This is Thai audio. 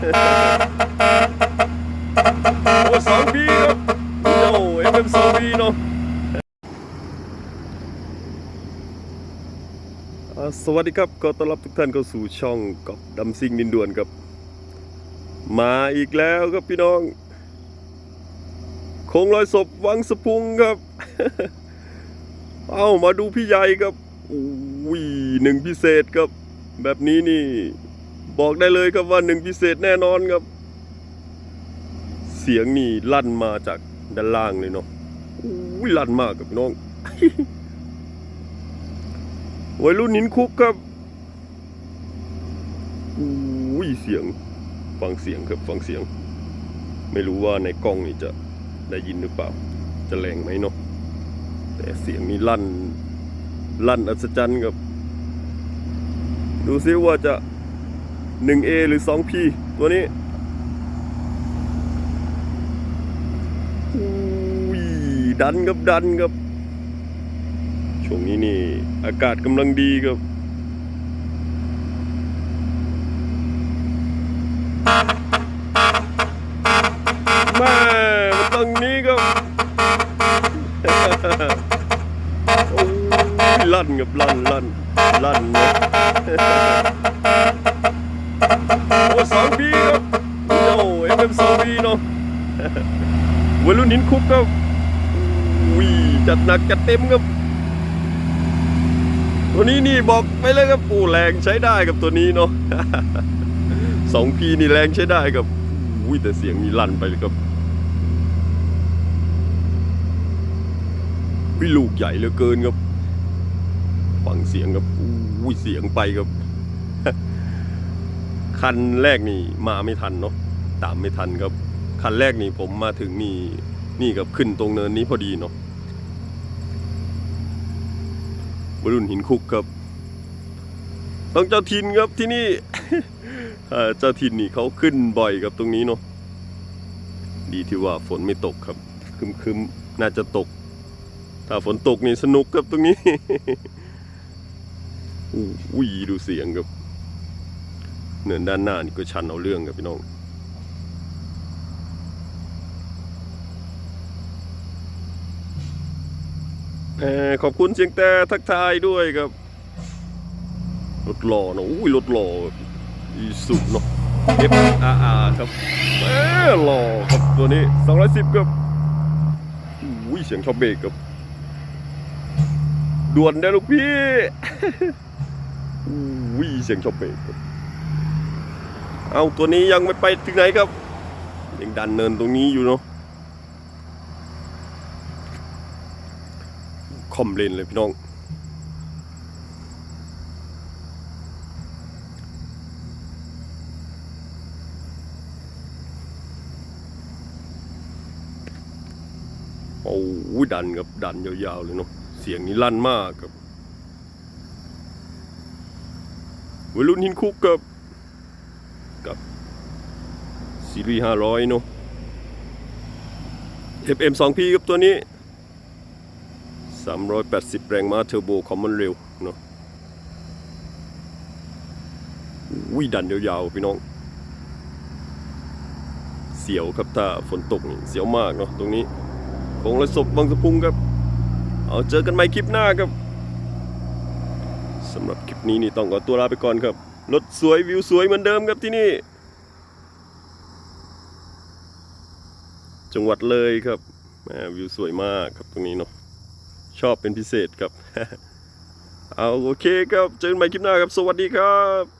โอ้สองปีครับโอ้เอ็มสองปีเนาะอ่าสวัสดีครับก็ต้อนรับทุกท่านเข้าสู่ช่องกับดำซิงดินด่วนครับ มาอีกแล้วครับพี่น้องคงลอยศพวังสะพุงครับ เอ้ามาดูพี่ใหญ่ครับอุ้ยหนึ่งพิเศษครับ แบบนี้นี่ บอกได้เลยครับว่าหนึ่งพิเศษแน่นอนครับ เสียงนี่ลั่นมาจากด้านล่างเลยเนาะอุ้ลั่นมากครับพี่น้องวัยรุ่นหินคุกครับอุ้ยเสียง ฟังเสียงครับฟังเสียง ไม่รู้ว่าในกล้องนี่จะได้ยินหรือเปล่า จะแรงไหมเนาะแต่เสียงนี้ลั่น ลั่นอัศจรรย์ครับ ดูซิว่าจะ 1A หรือ 2P ตัวนี้อุ้ยดันครับดันครับ ช่วงนี้นี่ อากาศกำลังดีครับแม่มาตรงนี้ครับโอ้ลั่นครับลั่นลั่นลั่นนะ โอ้สองปีครับโอ้เอ็มสองปีเนาะวัยรุ่นหินคุกครับอุ้ยจัดหนักจัดเต็มครับตัวนี้นี่บอกไปเลยครับโอ้แรงใช้ได้ครับตัวนี้เนาะสองพีนี่แรงใช้ได้ครับอุ้ยแต่เสียงนี่ลั่นไปเลยครับวิลูกใหญ่เหลือเกินครับ ฟังเสียงครับอุ้ยเสียงไปครับ คันแรกนี่มาไม่ทันเนาะตามไม่ทันครับคันแรกนี่ผมมาถึงนี่นี่กับขึ้นตรงเนินนี้พอดีเนาะวัยรุ่นหินคุกครับต้องเจ้าทินครับที่นี่เจ้าทินนี่เขาขึ้นบ่อยครับตรงนี้เนาะดีที่ว่าฝนไม่ตกครับคึมคึมๆน่าจะตก ถ้าฝนตกนี่สนุกครับตรงนี้อุ้ยดูเสียงครับ เนินด้านหน้านี่ก็ชันเอาเรื่องครับพี่น้องขอบคุณเสียงแต่ทักทายด้วยครับรถหล่อเนอะอุ้ยรถหล่ออีสุเนาะ F R R ครับแหมหล่อครับตัวนี้ 210ครับอุ้ยเสียงชอบเบรกครับด่วนได้ลูกพี่อุ้ยเสียงชอบเบรกครับ เอาตัวนี้ยังไม่ไปถึงไหนครับ ยังดันเนินตรงนี้อยู่เนาะคอมเลนเลยพี่น้อง โอ้ยดันครับดันยาวๆเลยเนาะเสียงนี้ลั่นมากครับวัยรุ่นหินคุกกับ กับซีรีส์ห้าร้อยเนาะ FM 2P ครับตัวนี้ 380 แรงม้าเทอร์โบคอมมอนเร็วเนาะอุ้ยดันยาวๆ พี่น้อง เสียวครับถ้าฝนตกนี่เสียวมากเนาะตรงนี้คงเลยศพบางสะพุงครับ เอาเจอกันใหม่คลิปหน้าครับสำหรับคลิปนี้นี่ต้องขอตัวลาไปก่อนครับ รถสวยวิวสวยเหมือนเดิมครับที่นี่ จังหวัดเลยครับวิวสวยมากครับตรงนี้เนาะชอบเป็นพิเศษครับ เอาโอเคครับ เจอกันใหม่คลิปหน้าครับ สวัสดีครับ